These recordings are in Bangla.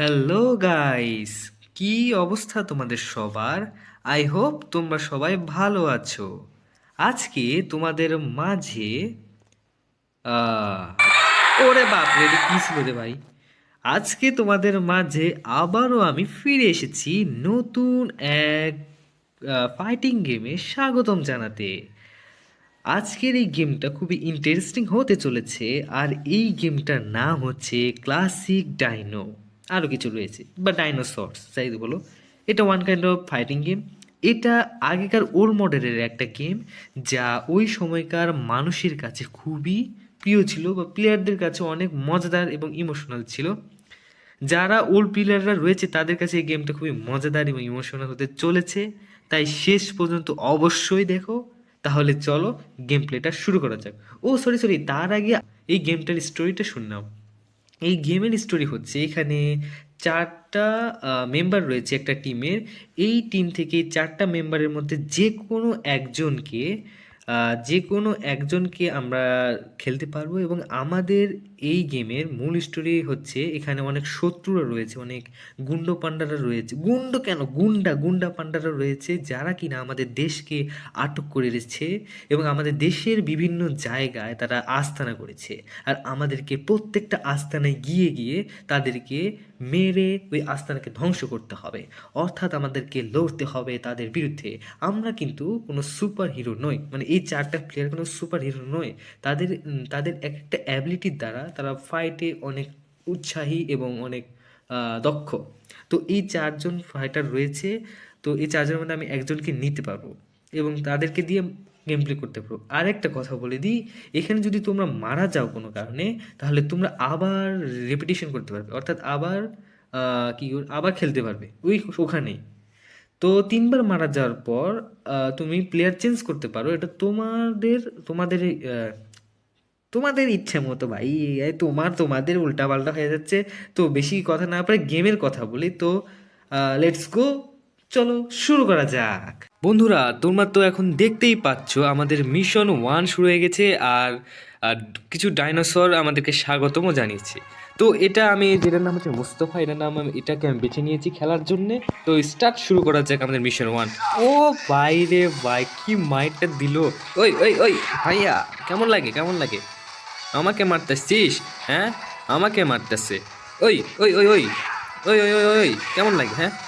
হ্যালো গাইস কি অবস্থা তোমাদের সবার? আই হোপ তোমরা সবাই ভালো আছো। আজকে তোমাদের মাঝে ওরে বাপ রে কি ছিল রে ভাই? আজকে তোমাদের মাঝে আবারও আমি ফিরে এসেছি নতুন এক ফাইটিং গেমে স্বাগতম জানাতে। আজকের এই গেমটা খুবই ইন্টারেস্টিং হতে চলেছে, আর এই গেমটার নাম হচ্ছে ক্লাসিক ডাইনো আরও কিছু রয়েছে। বা ডাইনোসর্স যাই বলো। এটা one kind of fighting game এটা আগেকার ওল্ড মডেলের একটা গেম যা ওই সময়কার মানুষের কাছে খুবই প্রিয় ছিল বা প্লেয়ারদের কাছে অনেক মজাদার এবং ইমোশনাল ছিল। যারা ওল্ড প্লেয়াররা রয়েছে, তাদের কাছে এই গেমটা খুবই মজাদার এবং ইমোশনাল হতে চলেছে। তাই শেষ পর্যন্ত অবশ্যই দেখো। তাহলে চলো গেম প্লেটা শুরু করা যাক। ও সরি সরি তার আগে এই গেমটার স্টোরিটা শুনলাম এই গেমের স্টোরি হচ্ছে এখানে চারটা মেম্বার রয়েছে একটা টিমের এই টিম থেকে চারটা মেম্বারের মধ্যে যে কোনো একজনকে যে কোনো একজনকে আমরা খেলতে পারব এবং আমাদের এই গেমের মূল স্টোরি হচ্ছে এখানে অনেক শত্রুরা রয়েছে, অনেক গুন্ড পান্ডারা রয়েছে। গুন্ড কেন? গুন্ডা গুন্ডা পাণ্ডারা রয়েছে যারা কিনা আমাদের দেশকে আটক করে রেখেছে এবং আমাদের দেশের বিভিন্ন জায়গায় তারা আস্তানা করেছে। আর আমাদেরকে প্রত্যেকটা আস্থানায় গিয়ে গিয়ে তাদেরকে মেরে ওই আস্তানাকে ধ্বংস করতে হবে। অর্থাৎ আমাদেরকে লড়তে হবে তাদের বিরুদ্ধে। আমরা কিন্তু কোনো সুপার হিরো নই। মানে এই চারটা প্লেয়ার কোনো সুপার হিরো নয়। তাদের তাদের এক একটা অ্যাবিলিটির দ্বারা তারা ফাইটে অনেক উৎসাহী এবং অনেক দক্ষ। তো এই চারজন ফাইটার রয়েছে। তো এই চারজনের মধ্যে আমি একজনকে নিতে পারব। এবং তাদেরকে দিয়ে গেম প্লে করতে পারো। আর একটা কথা বলে দিই, এখানে যদি তোমরা মারা যাও কোনো কারণে, তাহলে তোমরা আবার রেপিটেশন করতে পারবে। অর্থাৎ আবার কি আবার খেলতে পারবে। ওই ওখানেই। তো তিনবার মারা যাওয়ার পর তুমি প্লেয়ার চেঞ্জ করতে পারো। এটা তোমাদের তোমাদের তোমাদের ইচ্ছে মতো ভাই। তোমার, তোমাদের উল্টাপাল্টা হয়ে যাচ্ছে। তো বেশি কথা না পারে গেমের কথা বলি। তো লেটস গো চলো, শুরু করা যাক। বন্ধুরা, তোমরা তো এখন দেখতেই পাচ্ছ, আমাদের মিশন ওয়ান শুরু হয়ে গেছে আর আর কিছু ডাইনোসর আমাদেরকে স্বাগতমও জানিয়েছে। তো এটা আমি, যেটার নাম হচ্ছে মুস্তফা, এটার নাম আমি, এটাকে আমি বেছে নিয়েছি খেলার জন্যে। তো স্টার্ট শুরু করা যাক আমাদের মিশন ওয়ান ও বাইরে, ভাই, কি মাইটটা দিল। ওই ওই ওই, ভাইয়া, কেমন লাগে কেমন লাগে? আমাকে মারতেছিস হ্যাঁ? আমাকে মারতেছে। ওই ওই ওই ওই ওই ওই ওই ওই, কেমন লাগে হ্যাঁ?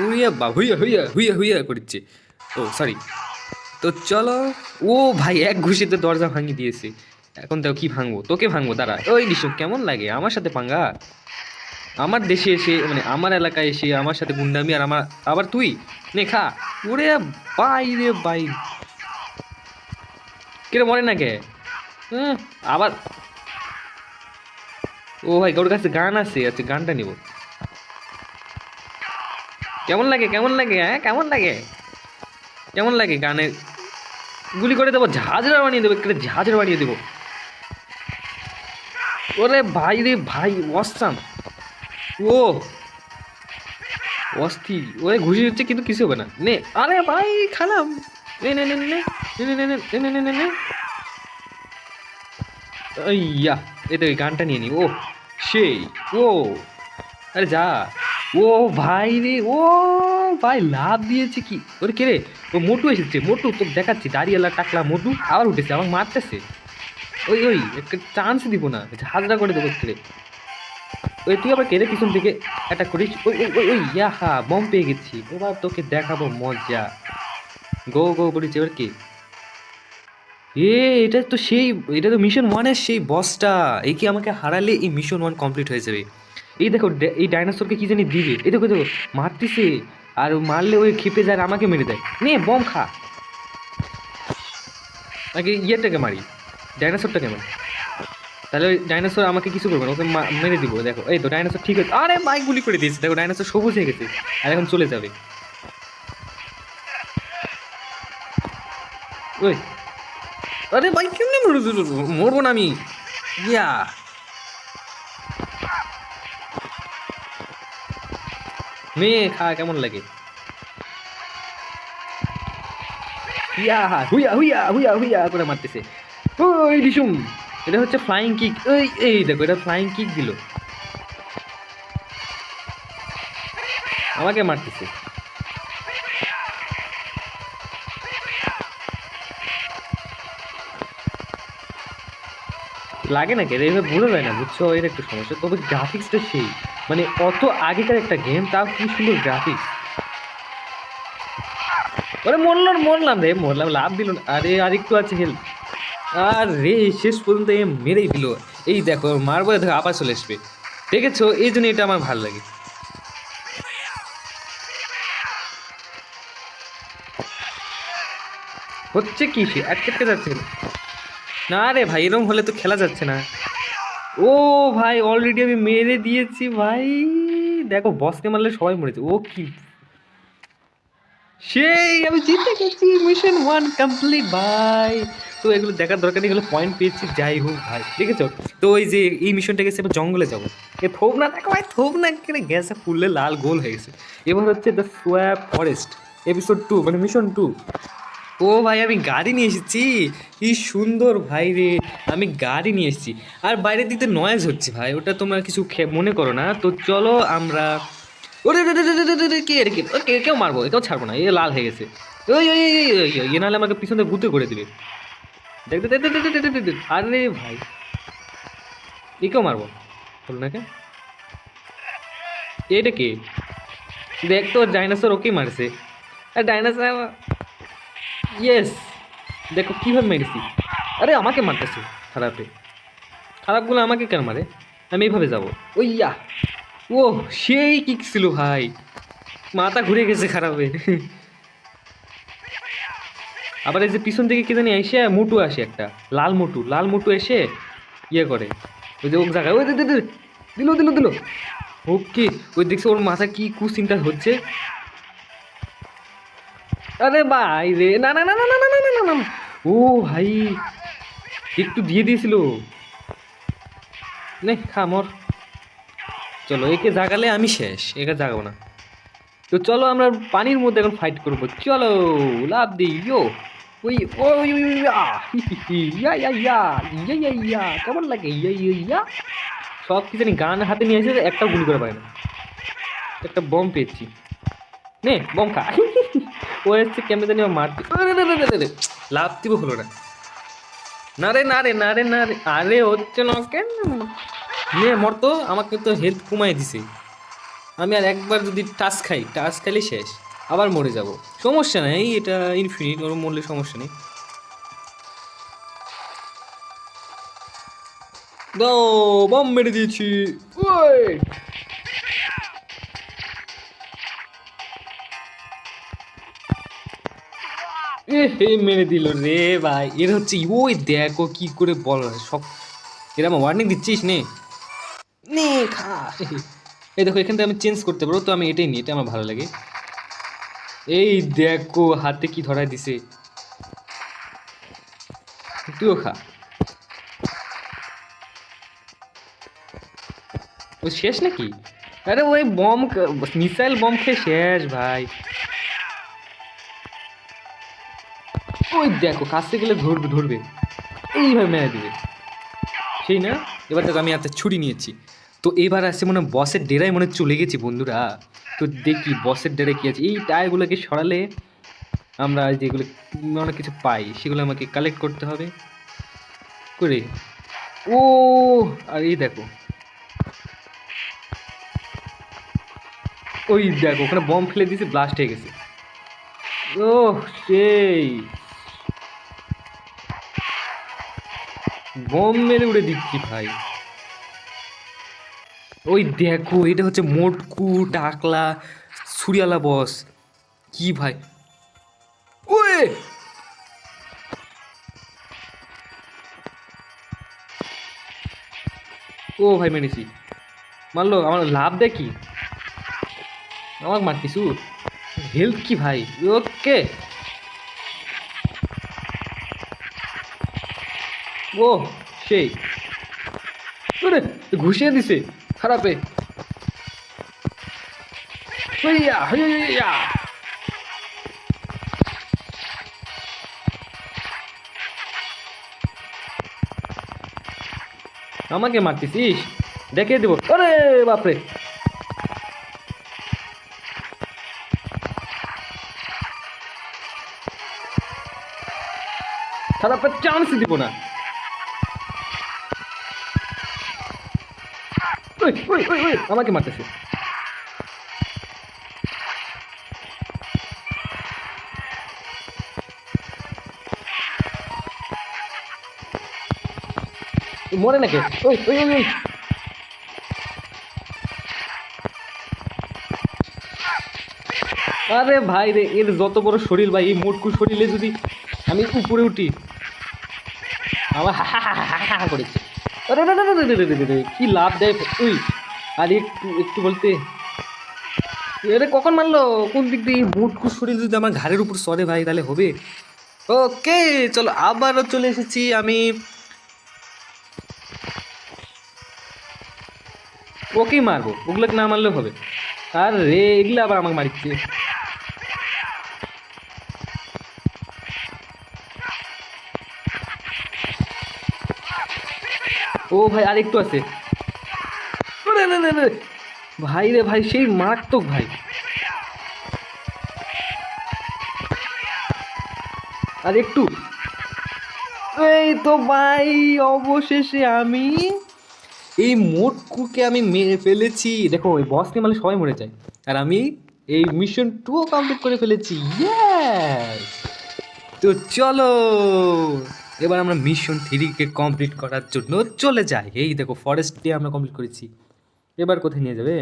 উইয়া বা হুইয়া হুইয়া হুইয়া হুইয়া করছে। ও সরি তো চলো ও ভাই এক ঘুষিতে দরজা ভাঙিয়ে দিয়েছে। এখন তো কি ভাঙবো? তোকে ভাঙবো দাঁড়া। ওই নিশো কেমন লাগে? আমার সাথে পাঙ্গা? আমার দেশে এসে মানে আমার এলাকায় এসে আমার সাথে গুন্ডামি আর আমার আবার তুই? নে খা। ওরে বাই রে বাই। কিরে মরে না কে? হ্যাঁ, আবার। ও ভাই ওর কাছে গান আছে আচ্ছা গানটা নিব। কেমন লাগে কেমন লাগে হ্যাঁ কেমন লাগে কেমন লাগে গানে গুলি করে দেবো ঝাঁঝরা বানিয়ে দেবো একটা ঝাঁঝরা বানিয়ে দেবো ওরে ভাই রে ভাই অসাম ও অস্থির ওরে ঘুষি হচ্ছে কিন্তু কিছু হবে না নে আরে ভাই খালাম নে ইয়া এই তো এই গানটা নিয়ে নি ও সেই ও আরে যা ও ভাই রে, ও ভাই লাভ দিয়েছে কি? ওরে কে রে? ও মোটু এসেছে, মোটু তো দেখাচ্ছি, দাঁড়িয়েলা, টাকলা মোটু, আবার উঠেছে আমার মারতেছে। ওই ওই, একটা চান্স দিব না হাজরা করে দেবো রে ওই, তুই আবার কেড়ে পিছন থেকে অ্যাটাক করিস? ওই ওই ওই ওই ইয়া হা বম পেয়ে গেছি। এবার তোকে দেখাবো মজা। গো গো বলেছি এবার কে? এ, এটা তো সেই, এটা তো মিশন ওয়ানের সেই বসটা এই কি আমাকে হারালে এই মিশন ওয়ান কমপ্লিট হয়ে যাবে? এই দেখো এই ডাইনোসরকে কি জানি দিবে? এই দেখো দেখো, মারতেছে। আর মারলে ওই খেপে যায় আমাকে মেরে দেয়। নে, বম খা। আগে ইয়েটাকে মারি। ডাইনোসরটাকে মারি। তাহলে ওই ডাইনোসর আমাকে কিছু করবে না, ওকে মেরে দিব, দেখো। এই তো ডাইনোসর ঠিক আছে। আরে, মাইক গুলি করে দিয়েছে। দেখো ডাইনোসর সবুজ হয়ে গেছে। আর এখন চলে যাবে। ওই। আরে ভাই কেমনে মরবো না আমি। ইয়া। মেয়ে খা, কেমন লাগে? করে মারতেছে। ওই ডিসুম এটা হচ্ছে ফ্লাইং কিক এই দেখো, এটা ফ্লাইং কিক দিল। আমাকে মারতেছে। লাগে না কে এইভাবে বোঝা যায় না, বুঝছ? এর একটু সমস্যা। তবে গ্রাফিক্সটা সেই। মানে অত আগেকার একটা গেম তাও কি সুন্দর গ্রাফিক্স ওরে মরলাম মরলাম রে, মরলাম, লাভ দিল না। আরে আর একটু আছে হেল্প আর রে শেষ পর্যন্ত এ মেরেই দিল। এই দেখো, মারবো দেখো, আবার চলে আসবে। দেখেছ? এই জন্য এটা আমার ভালো লাগে। হচ্ছে কি সে? আটকে যাচ্ছে। না। রে ভাই, এরকম হলে তো খেলা যাচ্ছে না। ও ভাই অলরেডি আমি মেরে দিয়েছি ভাই। দেখো বসকে মারলে সবাই মরেছে ও কি? সেই, আমি জিতে গেছি। মিশন ওয়ান কমপ্লিট ভাই তো এগুলো দেখার দরকার নেই, এগুলো পয়েন্ট পেয়েছি, যাই হোক ভাই। দেখেছ? তো ওই যে, এই মিশনটা গেছে এবার জঙ্গলে যাব। এ থোপ না দেখো ভাই থোপ না কেন গ্যাসে ফুললে লাল গোল হয়ে গেছে। এবার হচ্ছে the swab forest episode two মানে মিশন টু ও ভাই আমি গাড়ি নিয়ে এসেছি। কি সুন্দর ভাই রে আমি গাড়ি নিয়ে এসেছি। আর বাইরের দিকে নয়েজ হচ্ছে ভাই ওটা তোমরা কিছু মনে করো না। তো চলো আমরা ওরে কে রে কে? কেউ মারবো কেউ ছাড়বো না এ লাল হয়ে গেছে। ওই ওই এ নাহলে আমাকে পিছনে গুতে করে দিবে। দেখ দেখ দেখ দেখ, দেখ, দেখ, দেখ, দেখ। আরে ভাই। এ কেউ মারবো? বল না এটা কে? দেখ তো ডাইনোসর ওকেই মারছে। আর ডাইনোসর ইয়েস দেখো, কীভাবে মেরেছি? আরে, আমাকে মারতেছে খারাপে। খারাপগুলো আমাকে কেন মারে? আমি এইভাবে যাব। ওই ইয়া। ও সেই কিক ছিল ভাই। মাথা ঘুরে গেছে খারাপে। আবার এই যে পিছন থেকে কি জানি এসে মুটু আসে একটা। লাল মুটু। লাল মুটু এসে ইয়ে করে। ওই যে ওক জায়গায়। ওই দিল দিল দিল। ওকে। ওই দেখছে ওর মাথা কি কুচিন্তা হচ্ছে। আরে ভাই রে না না না না না না না না না না ও ভাই একটু দিয়ে দিয়েছিল নে খা মর চলো একে জাগালে আমি শেষ একে জাগাবো না তো চলো আমরা পানির মধ্যে এখন ফাইট করব চলো লাভ দি ইয়ো ওই ওই ইয়া ইয়া ইয়া ইয়া ইয়া ইয়া কেমন লাগে ইয়া ইয়া ইয়া সব কিছু গান হাতে নিয়ে এসে একটা গুলি করে পারে না একটা বম পেয়েছি নে বম খা ও এসছে কেমনে জানি মারতে। লাভ দিব হলো না। না রে না রে না রে না রে, আরে হচ্ছে না কেন? নে মর তো আমাকে তো হেলথ কমাই দিছে। আমি আর একবার যদি টাচ খাই, টাচ খাইলে শেষ। আবার মরে যাব। সমস্যা নেই, এটা ইনফিনিট ওর মরলে সমস্যা নেই। দাও, বম মেরে দিয়েছি। ওই! মেরে দিল রে ভাই। এর হচ্ছে ওই দেখো কি করে বল সব এরা আমার ওয়ার্নিং দিচ্ছিস নে? নে খা। এই দেখো এখান থেকে আমি চেঞ্জ করতে পারব তো আমি এটাই নিই এটা আমার ভালো লাগে। এই দেখো হাতে কি ধরায় দিছে। তুইও খা। ও শেষ নাকি? আরে ওই বম মিসাইল বম খেয়ে শেষ ভাই। ওই দেখো, কাছে গেলে ধরবে ধরবে। এইভাবে মেরে দেবে। সেই না? এবার দেখো, আমি একটা ছুরি নিয়েছি। তো এবার আসছে মনে বসের ডেরায় মনে চলে গেছি বন্ধুরা। তো দেখি বসের ডেরায় কী আছে। এই টায়ারগুলোকে সরালে আমরা যেগুলো অনেক কিছু পাই, সেগুলো আমাকে কালেক্ট করতে হবে। করে। ও, আর এই দেখো। ওই দেখো, ওখানে বম ফেলে দিয়েছে ব্লাস্ট হয়ে গেছে। ও সেই। বম মেরে উড়ে দিচ্ছি ভাই। ওই দেখো, এটা হচ্ছে মোটকু ডাকলা সুরিয়ালা বস। কি ভাই? ওয়ে ও ভাই, মেরেছি। মারলো, আমার লাভ দেখি। আমাকে মারতিসু হেল্প কি ভাই? ওকে। ও, সেই। ঘুষিয়ে দিছে, খারাপে। আমাকে মারতেছিস? দেখে দেব। আরে বাপরে। খারাপের চান্স দিব না। আমাকে মারতেছে মরে নাকি ওই ওই ওই আরে ভাই রে এর যত বড় শরীর ভাই এই মোটকু শরীরে যদি আমি উপরে উঠি আমার হা হা হা হা হা করেছে কি লাভ দেয় তুই আর একটু একটু বলতে এরে কখন মারলো কোন দিক দিয়ে মুটকু শরীর যদি আমার ঘাড়ের উপর সরে ভাই তাহলে হবে ওকে চলো আবারও চলে এসেছি আমি ওকেই মারবো ওগুলোকে না মারলেও হবে আর রে এগুলো আবার আমাকে মারিচ্ছে ও ভাই আর একটু আছে। ভাই রে ভাই, সেই মারাত্মক ভাই। আর একটু এই তো ভাই, অবশেষে আমি এই মোটকুকে আমি মেরে ফেলেছি। দেখো, ওই বস নিয়ে মানে সবাই মরে যায়। আর আমি এই মিশন টুও কমপ্লিট করে ফেলেছি। তো চলো। এবার আমরা মিশন থ্রিকে কমপ্লিট করার জন্য চলে যাই। এই দেখো ফরেস্ট দিয়ে আমরা কমপ্লিট করেছি। এবার কোথায় নিয়ে যাবে?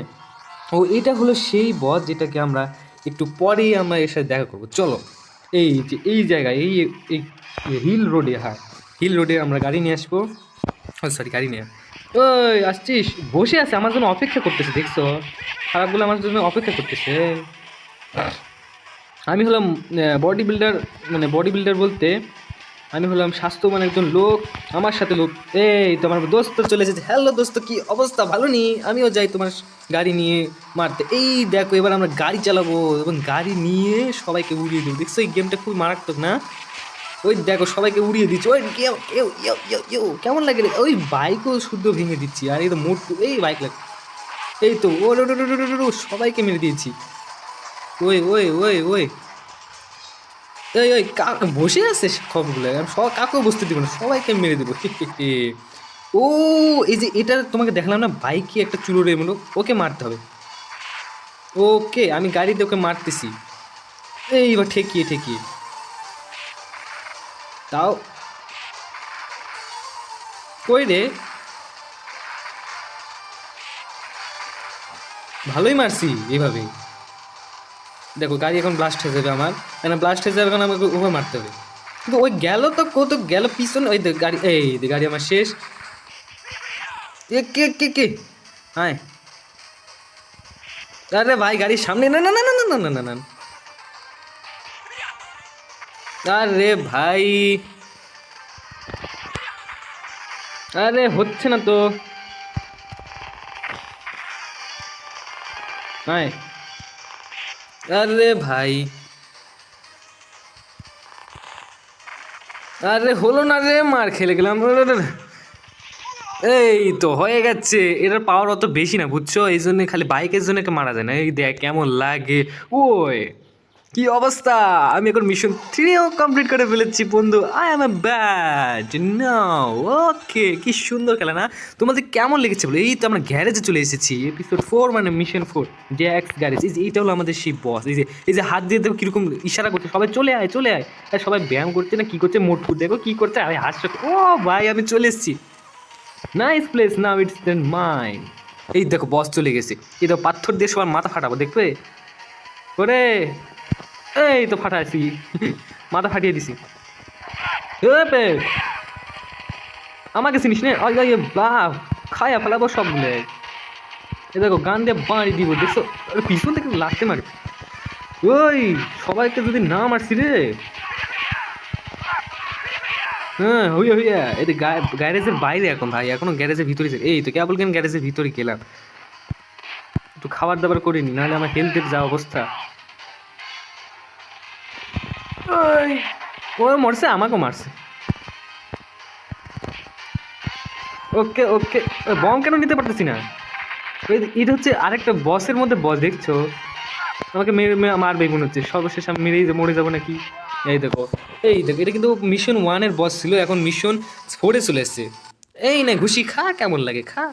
ও, এটা হলো সেই বস যেটাকে আমরা একটু পরেই আমরা এর সাথে দেখা করব। চলো, এই যে, এই জায়গায়, এই এই হিল রোডে হ্যাঁ হিল রোডে আমরা গাড়ি নিয়ে আসব। ও সরি গাড়ি নিয়ে। ওই, আসছিস? বসে আছে, আমার জন্য অপেক্ষা করতেছে, দেখছ? খারাপগুলো আমার জন্য অপেক্ষা করতেছে। আমি হলাম বডি বিল্ডার মানে বডি বিল্ডার বলতে আমি হলাম স্বাস্থ্যবান একজন লোক, আমার সাথে লোক। এই, তোমার দোস্ত চলে এসেছে। হ্যালো দোস্ত, কি অবস্থা? ভালো নি? আমিও যাই তোমার গাড়ি নিয়ে মারতে। এই দেখো, এবার আমরা গাড়ি চালাবো এবং গাড়ি নিয়ে সবাইকে উড়িয়ে দেবো। দেখছ, এই গেমটা খুব মারাত্মক, না? ওই দেখো, সবাইকে উড়িয়ে দিচ্ছি। ওই কেমন লাগে ওই বাইকও শুদ্ধ ভেঙে দিচ্ছি। আর এই তো মোট এই বাইক লাগ এই তো, ও সবাইকে মেরে দিয়েছি। ওই ওই ওই ওই। এই ওই কা- বসে আছে সবগুলো আমি সব কাকেও বসতে দিব না সবাইকে মেরে দেবো। ও, এই যে এটা তোমাকে দেখলাম না, বাইকে একটা চুলো রে মনে ওকে মারতে হবে। ওকে, আমি গাড়িতে ওকে মারতেছি। এইবার ঠেকিয়ে ঠেকিয়ে। তাও। কই রে? ভালোই মারছি এইভাবে দেখো, গাড়ি এখন ব্লাস্ট হয়ে যাবে আমার। কেন ব্লাস্ট হয়ে যাবে কারণ আমাকে ওভাবে মারতে হবে। কিন্তু ওই গেল তো কত? গেল পিছন, ওই গাড়ি, এই গাড়ি আমার শেষ। কে কে কে? হ্যাঁ আরে ভাই, গাড়ির সামনে, না না না না না না না না না। আরে ভাই। আরে হচ্ছে না তো। হ্যাঁ আরে ভাই। আরে হলো না রে, মার খেলে গেলাম এই তো হয়ে গেছে, এটার পাওয়ার অত বেশি না, বুঝছ? এই জন্য খালি বাইকের জন্য মারা যায় না। এই দেখ কেমন লাগে। ওই কি অবস্থা? আমি এখন মিশন থ্রিও কমপ্লিট করে ফেলেছি, বন্ধু। I am a bad now okay কি সুন্দর খেলা, না? তোমাদের কেমন লেগেছে বলো? এই তো আমরা গ্যারেজে চলে এসেছি। এপিসোড ফোর মানে মিশন ফোর যে এক্স গ্যারেজ এই যে এইটা হলো আমাদের সেই বস এই যে এই যে হাত দিয়ে দেখো কীরকম ইশারা করছে। সবাই চলে আয় চলে আয়। আর সবাই ব্যায়াম করছে না? কি করছে? মোটকু দেখো কী করছে? আরে হাসছে ও ভাই, আমি চলে এসেছি। Nice place now it's then mine এই দেখো বস চলে গেছে। এই দেখো, পাথর দিয়ে সবার মাথা ফাটাবো, দেখবে? ওরে! এই তো ফাটাইছি। মাথা ফাটিয়ে দিছি। পে আমাকে চিনিস ওই খায়া ফেলাবো সবগুলো এ দেখো, গান দিয়ে বাড়ি দিব, দেখছ? পিছন থেকে লাগতে মারি। ওই, সবাইকে যদি না মারছি রে। হ্যাঁ হইয়া হইয়া। এই গ্যারেজের বাইরে এখন ভাই, এখনও গ্যারেজের ভিতরে। এই তো কেবল কেন গ্যারেজের ভিতরে গেলাম। একটু খাবার দাবার করিনি নাহলে আমার হেলথের যা অবস্থা। ওই, মরছে আমাকেও মারছে। ওকে ওকে বম কেন নিতে পারতেছি না? এটা হচ্ছে আরেকটা বসের মধ্যে বস দেখছ? আমাকে মেরে মেরে মারবে মনে হচ্ছে। সর্বশেষ আমি মেরেই মরে যাব নাকি? এই দেখো এই দেখো এটা কিন্তু মিশন ওয়ানের বস ছিল এখন মিশন ফোরে চলে এসছে। এই না ঘুষি খা কেমন লাগে খা।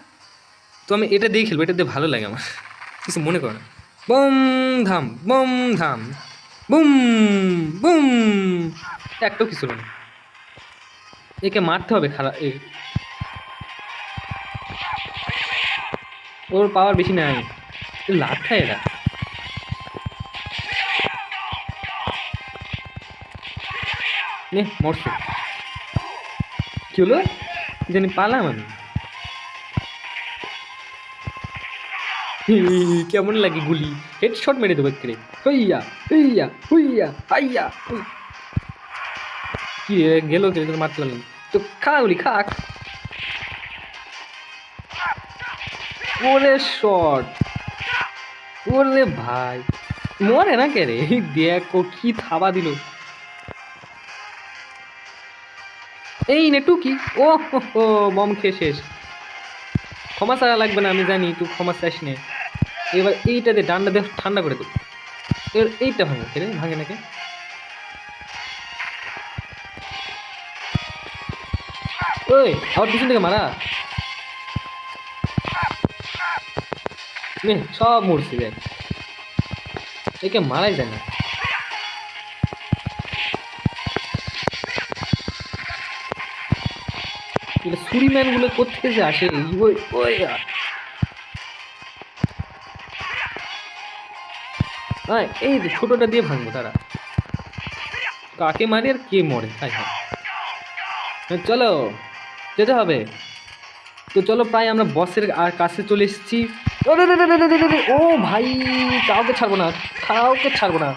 তো আমি এটা দিয়ে খেলব এটা দিয়ে ভালো লাগে আমার। কিছু মনে করো না। বম ধাম বম ধাম। Boom boom. একটাও কিছু না একে মারতে হবে খারাপ ওর পাওয়ার বেশি নাই। লাভ খায় এরা। নে, মরছে। কি হলো? জানি পালাম আমি। কেমন লাগে গুলি? হেডশট মেরে দেবো করে হইয়া হইয়া হুইয়া হাইয়া কি গেল কে পারলাম তো খা গুলি খা। ওরে শট। ওরে ভাই। মরে না কে রে? দেখো কি থাবা দিল। এই নে টুকি। ও হো, বম খেয়ে শেষ। ক্ষমা চাওয়া লাগবে না আমি জানি তুই ক্ষমা চাস নে। এবার এইটা দিয়ে ডান্ডা দিয়ে ঠান্ডা করে দেবো। এবার এইটা ভাঙে রে? ভাঙে নাকি? ওই, আবার পিছন থেকে মারা। সব মরছে দেখ। একে মারাই যায় না। এটা সুরি ম্যানগুলো কোথেকে যে আসে? ওই ওই আয়, এই যে ছোটটা দিয়ে ভাঙবো তারা কাকে মারে আর কে মরে? হাই হাই তো চলো যেতে হবে। তো চলো প্রায় আমরা বসের আর কাছে চলে এসেছি। ও ভাই কাউকে ছাড়বো না কাউকে ছাড়বো না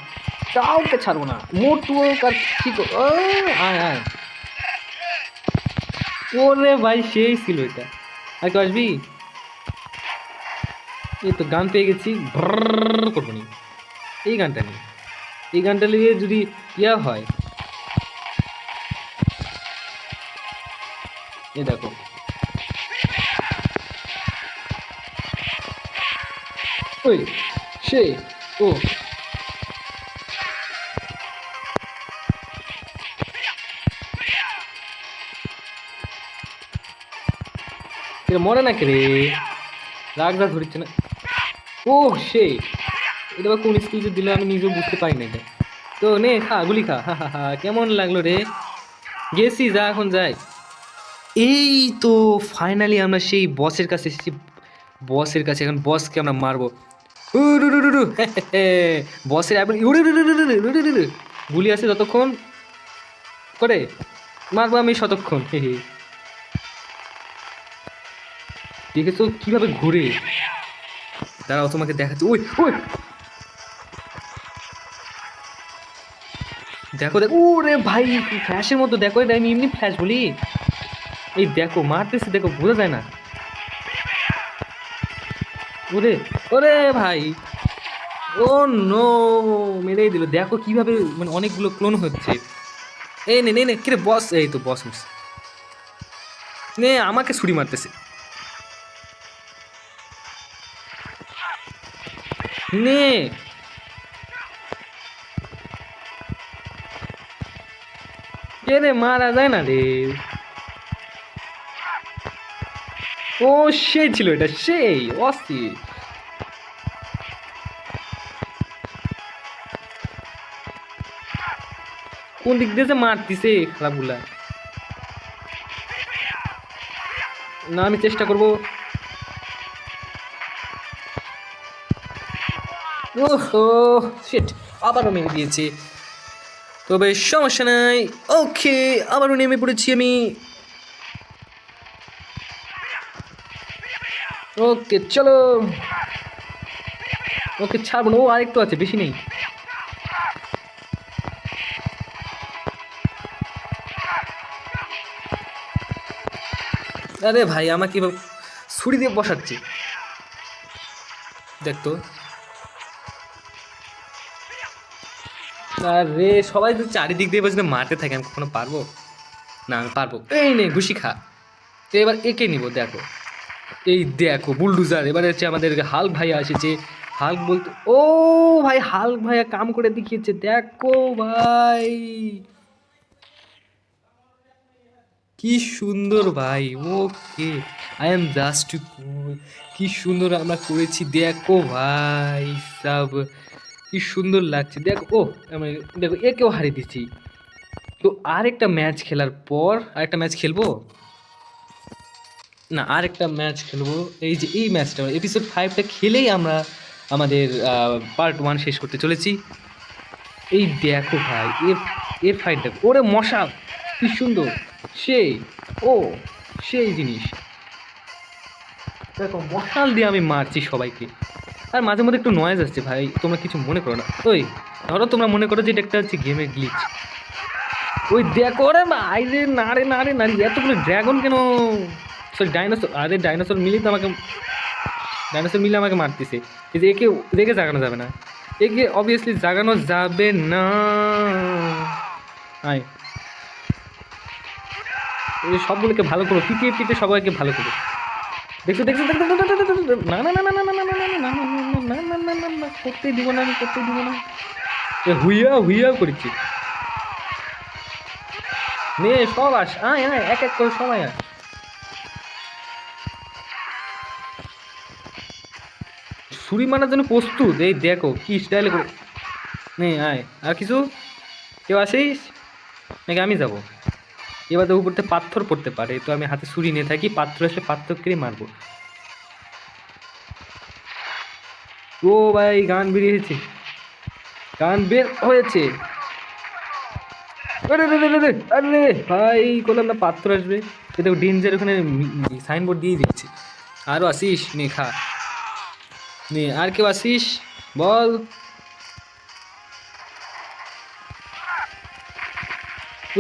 কাউকে ছাড়বো না। মোটু আর ও আয় আয়। ওরে ভাই সেই ছিল এটা। আর কেউ আসবি? এই তো গান পেয়ে গেছি। করব নি। এই গানটা নিয়ে। এই গানটা নিয়ে যদি ইয়া হয়, এ দেখো। ওই সে, ও। মরে না কে রে? রাগ রাগ ধরছে না। ও সে। এটা বা কোন স্কুল যে দিলে আমি নিজেও বুঝতে পারি না এটা তো নে, খা, গুলি খা। হা হা হা, কেমন লাগল রে? গেছি, যা, এখন যাই। এই তো ফাইনালি আমরা সেই বসের কাছে এসেছি। বসের কাছে, এখন বসকে আমরা মারবো। বসের গুলি আছে যতক্ষণ। করে। মারবো আমি শতক্ষণ দেখেছ কীভাবে ঘুরে? তারাও তোমাকে দেখাচ্ছে। ওই ওই। দেখো দেখো ওরে ভাই, ফ্ল্যাশের মতো দেখো এটা আমি এমনি ফ্ল্যাশ বলি। এই দেখো, মারতেছি, দেখো, বোঝা যায় না। ওরে ওরে ভাই। ও নো, মেরেই দিল। দেখো কীভাবে মানে অনেকগুলো ক্লোন হচ্ছে। এই নে নে নে, কিরে বস এই তো বস মিস নে, আমাকে ছুরি মারতেছে। নে। রে মারা যায় না রে ও সেই ছিল এটা সেই অস্থির কোন দিক দিয়ে যে মারতিছে খারাপগুলা না আমি চেষ্টা করব ওহো শিট আবারও নেমে দিয়েছে তবে সমস্যা নাই। ওকে, আবারও নেমে পড়েছি আমি। ওকে, চলো। ওকে, ছাড়বো না। ও আরেকটু আছে, বেশি নেই। আরে ভাই, আমাকে ছুরি দিয়ে বসাচ্ছে। দেখতো আরে, সবাই তো চারিদিক দিয়ে বলছে মারতে থাকে, আমি কখনো পারব? না, আমি পারব। এই নে, ঘুষি খা। তো এবার একে নিব, দেখো। এই দেখো বুলডুজার এবার হচ্ছে আমাদের হাল ভাই এসেছে। হাল্ক বলতে, ও ভাই হাল্ক ভাইয়া কাম করে দেখিয়েছে। দেখো ভাই। কি সুন্দর ভাই, ওকে। আই এম জাস্ট কি সুন্দর আমরা করেছি, দেখো ভাই, সব। কি সুন্দর লাগছে। দেখো, ও আমি দেখো একেও হারিয়ে দিচ্ছি তো আরেকটা ম্যাচ খেলার পর আরেকটা ম্যাচ খেলব? না, আরেকটা ম্যাচ খেলব। এই যে, এই ম্যাচটা এপিসোড ফাইভটা খেলেই আমরা আমাদের পার্ট ওয়ান শেষ করতে চলেছি। এই দেখো ভাই এর এর ফাইট দেখো ওরে মশা, কি সুন্দর। সেই, ও, সেই জিনিস। দেখো, মশাল দিয়ে আমি মারছি সবাইকে। আর মাঝে মধ্যে একটু নয়েজ আসছে ভাই, তোমরা কিছু মনে করো না। ওই, ধরো তোমরা মনে করো যে এটা একটা হচ্ছে গেমের গ্লিচ ওই দেখো রে ভাই রে না রে না রে না রে, এতগুলো ড্রাগন কেন? সরি ডাইনোসর আরে ডাইনোসর মিলেই তো আমাকে ডাইনোসর মিলে আমাকে মারতেছে। যে একে রেখে জাগানো যাবে না। একে অবভিয়াসলি জাগানো যাবে না। আয়। সবগুলোকে ভালো করো, পিটিয়ে পিটিয়ে সবাইকে ভালো করো। দেখছ দেখছ দেখছ, না না না না না না না না না না না না না না করতেই দিব না আমি করতেই দিব না এ হুইয়া হুইয়া করেছি নে সব আস আয় আয় এক এক করে সবাই আয় ছুরি মারার জন্য প্রস্তুত এই দেখো কি স্টাইলে করে নে আয় আর কিছু কেউ আসিস নাকি আমি যাব এবার তো উপরতে পাথর পড়তে পারে, তো আমি হাতে ছুরি নিয়ে থাকি, পাত্র আসলে পাত্রকে মারবো। ও ভাই, গান বেরিয়েছে গান বের হয়েছে। আরে ভাই, করলাম না, পাত্র আসবে। এ দেখো, ডেঞ্জার ওখানে সাইনবোর্ড দিয়ে দিয়েছে। আরও আসিস, নে, খা। নে, আর কেউ আসিস? বল।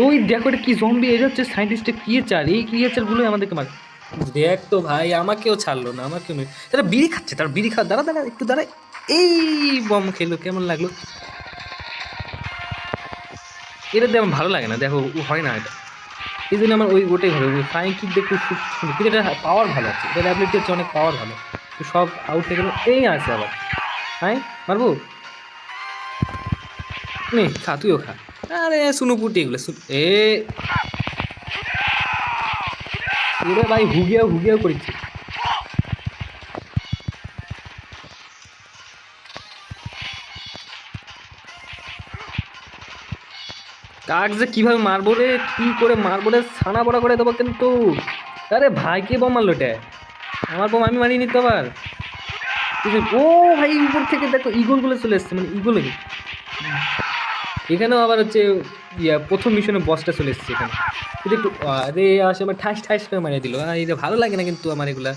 ওই দেখো এটা কি জম্বি এটা হচ্ছে সাইন্টিস্টের ক্রিয়েচার এই ক্রিয়েচারগুলোই আমাদেরকে মার। দেখ তো ভাই, আমাকেও ছাড়লো না, আমাকেও মেরে তারা বিড়ি খাচ্ছে, তার বিড়ি খাওয়া দাঁড়া দাঁড়া, একটু দাঁড়ায়। এই বম খেলো, কেমন লাগল? এটা দিয়ে আমার ভালো লাগে না, দেখো হয় না এটা। এই জন্য আমার ওই ওটাই ভালো ফ্লাইং কিক দেখতে খুব সুন্দর কিন্তু এটা পাওয়ার ভালো আছে এটা অ্যাবিলিটি হচ্ছে অনেক পাওয়ার ভালো। তো সব আউট হয়ে গেল, এই আছে আবার। হ্যাঁ মারবো? নে, খা, তুইও খা। আরে শুনো পুটি এগুলো এ। ওরে ভাই হুগিয়া হুগিয়া করেছি। কাক যে কীভাবে মারবো রে, কি করে মারবো রে, ছানা বড়া করে দেবো কিন্তু। আরে, ভাই, কে বোম মারলো এটা? আমার বোম আমি মারিনি তো আবার। ও ভাই, উপর থেকে দেখো ইগলগুলো চলে এসছে মানে ইগল এখানেও আবার হচ্ছে, ইয়া, প্রথম মিশনে বসটা চলে এসেছে এখানে। কিন্তু একটু আরে, আসে আমার ঠাস ঠাস করে মারিয়ে দিল। আর এটা ভালো লাগে না কিন্তু আমার এগুলা।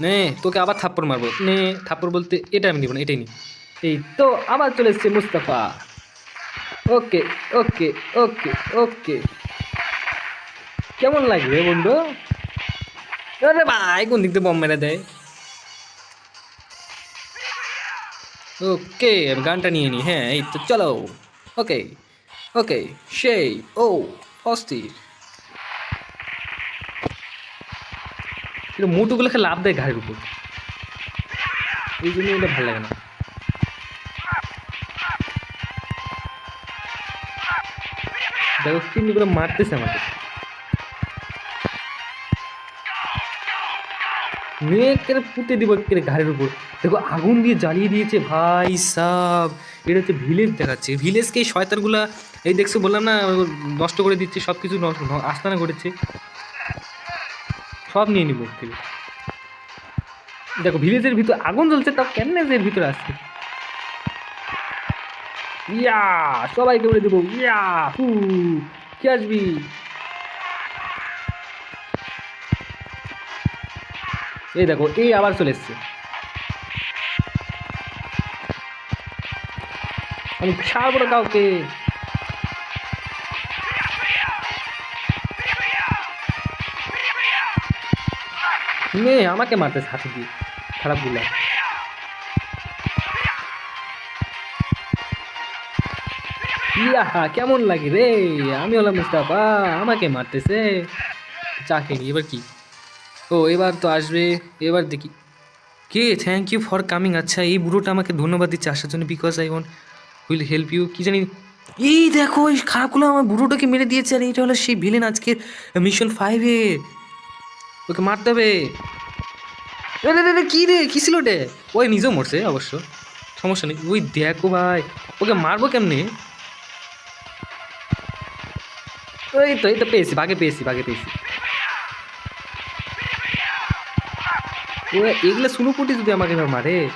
নে, তোকে আবার থাপ্পড় মারবো। নে, থাপ্পড় বলতে এটা আমি নিব না, এটাই নি। এই তো, আবার চলে এসছে মুস্তাফা। ওকে ওকে ওকে ওকে। কেমন লাগবে বন্ধু? আরে ভাই, কোন দিক দিয়ে বম মেরে দেয়? ওকে, আমি গানটা নিয়ে নিই হ্যাঁ এই তো, চলো। ওকে ওকে, সেই, ও, অস্থির। কিন্তু মোটুগুলোকে লাভ দেয় ঘাড়ের উপর। এই জন্য এটা ভালো লাগে না। দেখো কিন্নিগুলো মারতেছে আমাকে। মেয়েকে পুঁতে দিব একেবারে ঘাড়ের উপর। দেখো, আগুন দিয়ে জ্বালিয়ে দিয়েছে ভাই সাব। এটা হচ্ছে ভিলেজ দেখাচ্ছে। ভিলেজকে এই শয়তানগুলা, এই দেখছ, বললাম না, নষ্ট করে দিচ্ছে সব কিছু আস্তানা করেছে। সব নিয়ে নিব থেকে। দেখো, ভিলেজের ভিতর আগুন জ্বলছে, তাও কেমনে যে এর ভিতরে আসছে? ইয়া, সবাইকে বলে দেবো, ইয়া হু কি আসবি? এই দেখো এই আবার চলে এসছে। আমি ছাড়বো না কাউকে। নে আমাকে মারতেছে হাতে দিয়ে। খারাপগুলা ইয়া কেমন লাগে রে? আমি হলাম মুস্তাফা আমাকে মারতেছে। চা খেয়ে নি, এবার কি? ও এবার তো আসবে। এবার দেখি। কে? থ্যাংক ইউ ফর কামিং আচ্ছা এই বুড়োটা আমাকে ধন্যবাদ দিচ্ছে আসার জন্য because I want will help you কি জানি এই দেখো এই খারাপগুলো আমার বুড়োটাকে মেরে দিয়েছে আর এইটা হলো সেই ভিলেন আজকের মিশন ফাইভে ওকে মারতে হবে। রে, রে কি ছিল ওটা? ওই নিজেও মরছে অবশ্য। সমস্যা নেই। ওই দেখো ভাই ওকে মারবো কেমনে? ওই তো এই তো পেয়েছি বাগে পেয়েছি বাগে পেয়েছি। এগুলো সুলুপুটি যদি আমাকে মারে?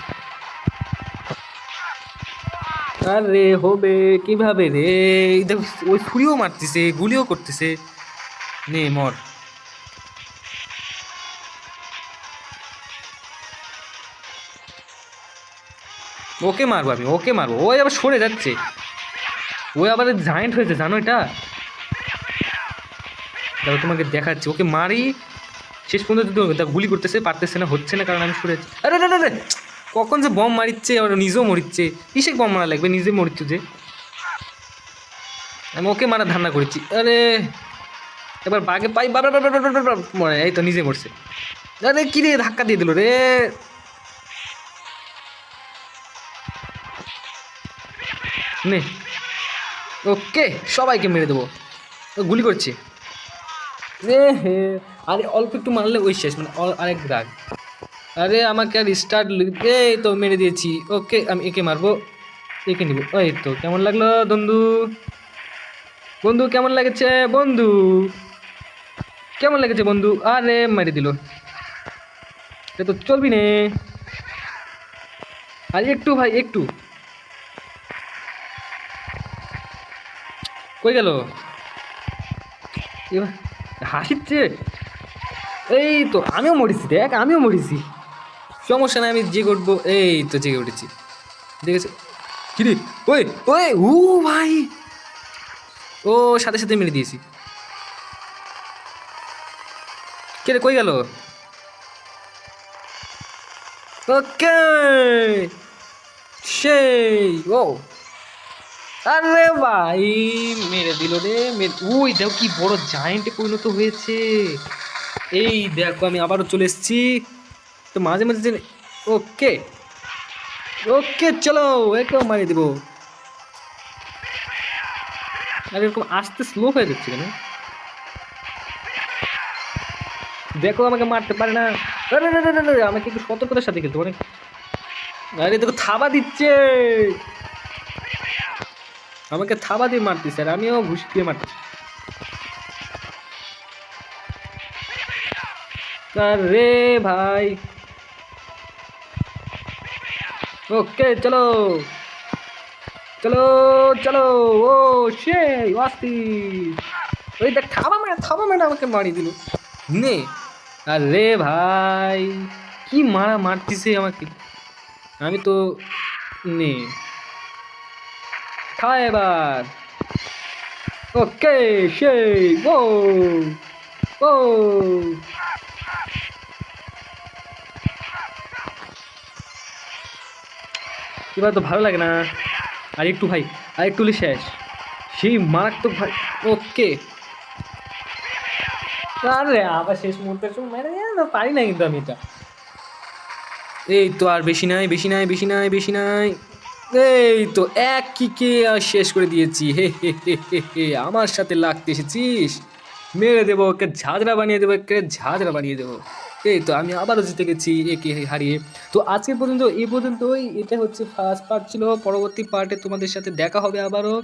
আরে হবে, কীভাবে রে? দেখো, ওই ছুরিও মারতেছে, গুলিও করতেছে। নে, মর। ওকে মারবো আমি, ওকে মারবো। ওই আবার সরে যাচ্ছে। ওই আবার জায়েন্ট হয়েছে, জানো এটা? দেখো তোমাকে দেখাচ্ছি, ওকে মারি। শেষ পর্যন্ত গুলি করতেছে, পারতেছে না, হচ্ছে না কারণ আমি সরে আরে আরে আরে কখন যে বম মারিচ্ছে, আবার নিজেও মরিচ্ছে। কিসে বম মারা লাগবে? নিজে মরিচ্ছে যে। আমি ওকে মারা ধান্না করেছি। আরে, এবার বাঘে পাই মরে। এই তো নিজে মরছে। আরে, কি রে, ধাক্কা দিয়ে দিল রে। নে। ওকে, সবাইকে মেরে দেবো। গুলি করছে। এ হে। আরে, অল্প একটু মারলে ওই শেষ মানে আরেক দাগ। আরে, আমাকে আর স্টার্ট এই তো মেরে দিয়েছি। ওকে, আমি একে মারবো, একে নিব। ওই তো, কেমন লাগল বন্ধু? বন্ধু, কেমন লাগেছে? বন্ধু, কেমন লেগেছে বন্ধু? আরে, মেরে দিল। এটা তো চলবি নে। আর, একটু ভাই, একটু। কই গেল? এবার হাসিচ্ছে। এই তো, আমিও মরেছি দেখ, আমিও মরেছি। সমস্যা নাই, আমি জেগে উঠবো এই তো জেগে উঠেছি। দেখেছ? কিরে? ওই ওই, উ ভাই। ও, সাথে সাথে মেরে দিয়েছি। কে রে কই গেল? ওকে, সেই, ও। আরে ভাই, মেরে দিল রে ওই দেখো কি বড় জায়েন্টে পরিণত হয়েছে। এই দেখো, আমি আবারও চলে এসেছি। তো মাঝে মাঝে ওকে ওকে, চলো, একেও মারিয়ে দেবো। আর এরকম আস্তে স্লো হয়ে যাচ্ছে কেন? দেখো, আমাকে মারতে পারে না। আমাকে একটু সতর্কতার সাথে খেলতে পারে আরে দেখো, থাবা দিচ্ছে। আমাকে থাবা দিয়ে মারতেছে আর আমিও ঘুষি দিয়ে মারতেছি রে ভাই। ওকে, চলো। চলো চলো। ও, সেই অস্তি ওই দেখ, থাবা মেরে থাবা মেরে আমাকে মারিয়ে দিল। নে। আরে ভাই, কি মারা মারতিছে আমাকে? আমি তো, নে। খা এবার ওকে, সেই, ও ও। এবার তো ভালো লাগে না। আর একটু ভাই, আর একটু শেষ। সেই মারাত্মক ভাই, ওকে। আরে, আবার শেষ মুহূর্তের সময় মেরে পারি না কিন্তু আমি এটা। এই তো আর বেশি নাই বেশি নাই বেশি নাই বেশি নাই। এই তো এক কিকে শেষ করে দিয়েছি। হে হে হে হে হে, আমার সাথে লাগতে এসেছিস? মেরে দেবো ওকে ঝাঁঝরা বানিয়ে দেবো, একে ঝাঁঝরা বানিয়ে দেবো। এই তো আমি আবারও জিতে গেছি, একে হারিয়ে। তো আজকে পর্যন্ত এই পর্যন্তই। এটা হচ্ছে ফার্স্ট পার্ট ছিল। পরবর্তী পার্টে তোমাদের সাথে দেখা হবে আবারও।